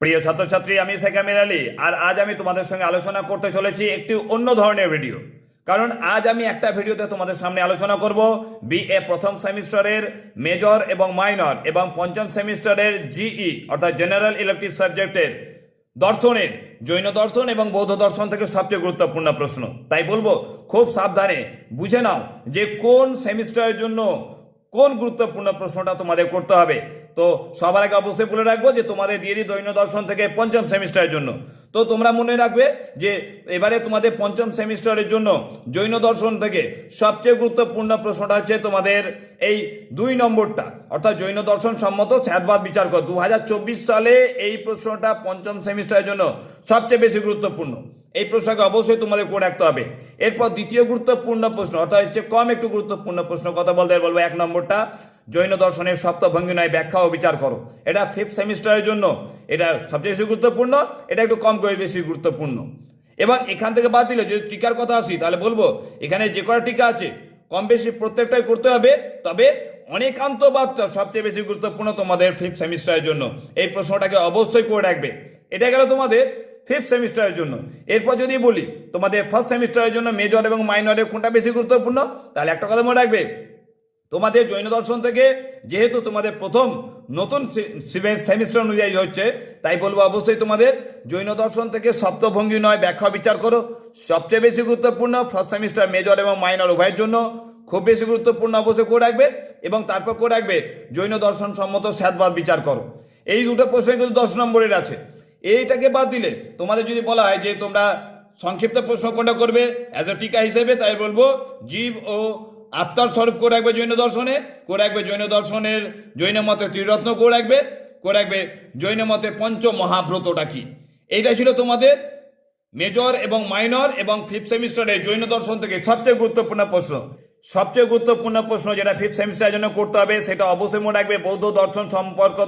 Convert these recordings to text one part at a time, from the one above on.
প্রিয় ছাত্রছাত্রী, আমি আমির আলী, আর আজ আমি তোমাদের সঙ্গে আলোচনা করতে চলেছি একটি অন্য ধরনের ভিডিও। কারণ আজ আমি একটা ভিডিওতে তোমাদের সামনে আলোচনা করব বিএ প্রথম সেমিস্টারের মেজর এবং মাইনর এবং পঞ্চম সেমিস্টারের জিই অর্থাৎ জেনারেল ইলেকটিভ সাবজেক্টের দর্শনের, জৈন দর্শন এবং বৌদ্ধ দর্শন থেকে সবচেয়ে গুরুত্বপূর্ণ প্রশ্ন। তাই বলব, খুব সাবধানে বুঝে নাও যে কোন সেমিস্টারের জন্য কোন গুরুত্বপূর্ণ প্রশ্নটা তোমাদের করতে হবে। তো সবার আগে অবশ্যই বলে রাখব যে তোমাদের দিয়ে দিই দৈন্য দর্শন থেকে পঞ্চম সেমিস্টারের জন্য। তো তোমরা মনে রাখবে যে এবারে তোমাদের পঞ্চম সেমিস্টারের জন্য জৈন দর্শন থেকে সবচেয়ে গুরুত্বপূর্ণ প্রশ্নটা হচ্ছে তোমাদের এই দুই নম্বরটা। অর্থাৎ জৈন দর্শন সম্মত স্যাদবাদ বিচার কর। দু হাজার চব্বিশ সালে এই প্রশ্নটা পঞ্চম সেমিস্টারের জন্য সবচেয়ে বেশি গুরুত্বপূর্ণ। এই প্রশ্নকে অবশ্যই তোমাদের করে রাখতে হবে। এরপর দ্বিতীয় গুরুত্বপূর্ণ প্রশ্ন, অর্থাৎ হচ্ছে কম একটু গুরুত্বপূর্ণ প্রশ্ন, কথা বলতে বলব এক নম্বরটা, জৈন দর্শনের সপ্তভঙ্গি নয় ব্যাখ্যা ও বিচার করো। এটা ফিফথ সেমিস্টারের জন্য, এটা সবচেয়ে বেশি গুরুত্বপূর্ণ, এটা একটু কম করে বেশি গুরুত্বপূর্ণ। এবং এখান থেকে বাদ দিলে যদি টিকার কথা আসি, তাহলে বলব, এখানে যে কটা টিকা আছে, কম বেশি প্রত্যেকটাই করতে হবে, তবে অনেকান্তবাদটা সবচেয়ে বেশি গুরুত্বপূর্ণ তোমাদের ফিফথ সেমিস্টারের জন্য। এই প্রশ্নটাকে অবশ্যই করে রাখবে। এটা গেল তোমাদের ফিফথ সেমিস্টারের জন্য। এরপর যদি বলি, তোমাদের ফার্স্ট সেমিস্টারের জন্য মেজর এবং মাইনরের কোনটা বেশি গুরুত্বপূর্ণ? তাহলে একটা কথা মনে রাখবে। তোমাদের জৈন দর্শন থেকে যেহেতু তোমাদের প্রথম নতুন সেমিস্টার অনুযায়ী হচ্ছে, তাই বলব অবশ্যই তোমাদের জৈন দর্শন থেকে সপ্তভঙ্গি নয়, ব্যাখ্যা বিচার করো। সবচেয়ে বেশি গুরুত্বপূর্ণ ফার্স্ট সেমিস্টার মেজর এবং মাইনর উভয়ের জন্য খুব বেশি গুরুত্বপূর্ণ অবশ্যই করে রাখবে এবং তারপর করে রাখবে জৈন দর্শন সম্মত স্যাদবাদ বিচার করো। এই দুটো প্রশ্ন কিন্তু দশ নম্বরের আছে। এইটাকে বাদ দিলে তোমাদের যদি বলা হয় যে তোমরা সংক্ষিপ্ত প্রশ্ন কোনটা করবে অ্যাজ এ টিকা হিসেবে তাই বলব, জীব ও আত্মার স্বরূপ করে রাখবে জৈন দর্শনে করে রাখবে জৈন দর্শনের, জৈন মতে ত্রিরত্ন করে রাখবে করে রাখবে জৈন মতে পঞ্চ মহাব্রতটা কি? এইটা ছিল তোমাদের মেজর এবং মাইনর এবং ফিফথ সেমিস্টারে জৈন দর্শন থেকে সবচেয়ে গুরুত্বপূর্ণ প্রশ্ন। সবচেয়ে গুরুত্বপূর্ণ প্রশ্ন যেটা ফিফথ সেমিস্টারের জন্য করতে হবে, সেটা অবশ্যই মনে রাখবে, বৌদ্ধ দর্শন সম্পর্ক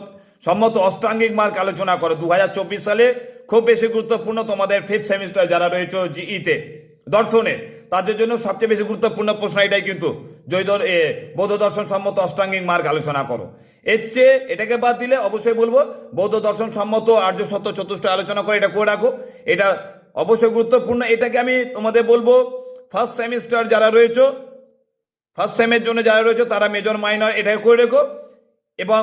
সম্মত অষ্টাঙ্গিক মার্ক আলোচনা করো। দু হাজার চব্বিশ সালে খুব বেশি গুরুত্বপূর্ণ তোমাদের ফিফথ সেমিস্টার যারা রয়েছে জিইতে। দর্শনে তাদের জন্য সবচেয়ে বেশি গুরুত্বপূর্ণ প্রশ্ন এটাই কিন্তু জৈদ এ, বৌদ্ধ দর্শন সম্মত অষ্টাঙ্গিক মার্গ আলোচনা করো। এর চেয়ে এটাকে বাদ দিলে অবশ্যই বলব বৌদ্ধ দর্শন সম্মত আর্য সত্য চতুষ্ট আলোচনা করে এটা করে রাখো। এটা অবশ্যই গুরুত্বপূর্ণ। এটাকে আমি তোমাদের বলব ফার্স্ট সেমিস্টার যারা রয়েছে ফার্স্ট সেমের জন্য যারা রয়েছে তারা মেজর মাইনর এটাকে করে রেখো। এবং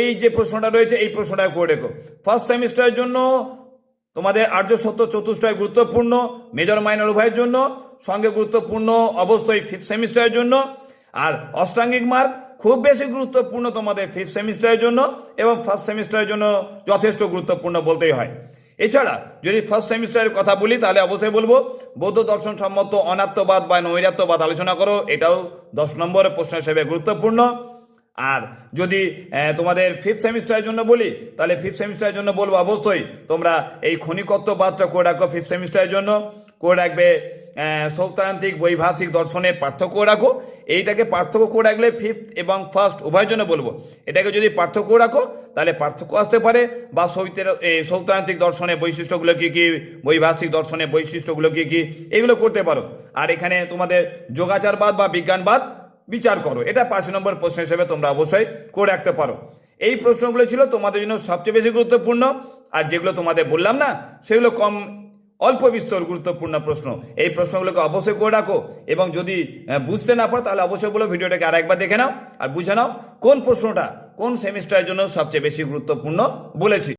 এই যে প্রশ্নটা রয়েছে, এই প্রশ্নটা করে রেখো। ফার্স্ট সেমিস্টারের জন্য তোমাদের আর্য সত্য চতুষ্টয় গুরুত্বপূর্ণ মেজর মাইনর উভয়ের জন্য, সঙ্গে গুরুত্বপূর্ণ অবশ্যই ফিফথ সেমিস্টারের জন্য, আর অষ্টাঙ্গিক মার্ক খুব বেশি গুরুত্বপূর্ণ তোমাদের ফিফথ সেমিস্টারের জন্য, এবং ফার্স্ট সেমিস্টারের জন্য যথেষ্ট গুরুত্বপূর্ণ বলতেই হয়। এছাড়া, যদি ফার্স্ট সেমিস্টারের কথা বলি, তাহলে অবশ্যই বলব, বৌদ্ধ দর্শন সম্মত অনাত্মবাদ বা নৈরাত্মবাদ আলোচনা করো, এটাও দশ নম্বরের প্রশ্ন হিসেবে গুরুত্বপূর্ণ। আর যদি তোমাদের ফিফথ সেমিস্টারের জন্য বলি, তাহলে ফিফথ সেমিস্টারের জন্য বলব অবশ্যই তোমরা এই ক্ষণিকত্ববাদটা করে রাখো ফিফথ সেমিস্টারের জন্য। করে রাখবে সৌতান্ত্রিক বৈভাষিক দর্শনের পার্থক্য রাখো। এইটাকে পার্থক্য করে রাখলে ফিফথ এবং ফার্স্ট উভয়ের জন্য বলব। এটাকে যদি পার্থক্য রাখো, তাহলে পার্থক্য আসতে পারে। বা সৌতের সৌতান্ত্রিক দর্শনের বৈশিষ্ট্যগুলো কী কী, বৈভাষিক দর্শনের বৈশিষ্ট্যগুলো কী কী, এগুলো করতে পারো। আর এখানে তোমাদের যোগাচারবাদ বা বিজ্ঞানবাদ বিচার করো। এটা পাঁচ নম্বর প্রশ্ন হিসেবে তোমরা অবশ্যই করে রাখতে পারো। এই প্রশ্নগুলো ছিল তোমাদের জন্য সবচেয়ে বেশি গুরুত্বপূর্ণ। আর যেগুলো তোমাদের বললাম না, সেগুলো কম, অল্প বিস্তর গুরুত্বপূর্ণ প্রশ্ন। এই প্রশ্নগুলোকে অবশ্যই করে রাখো এবং যদি বুঝতে না পারো, তাহলে অবশ্যই বলো ভিডিওটাকে আরেকবার দেখে নাও আর বুঝে নাও কোন প্রশ্নটা কোন সেমিস্টারের জন্য সবচেয়ে বেশি গুরুত্বপূর্ণ বলেছি।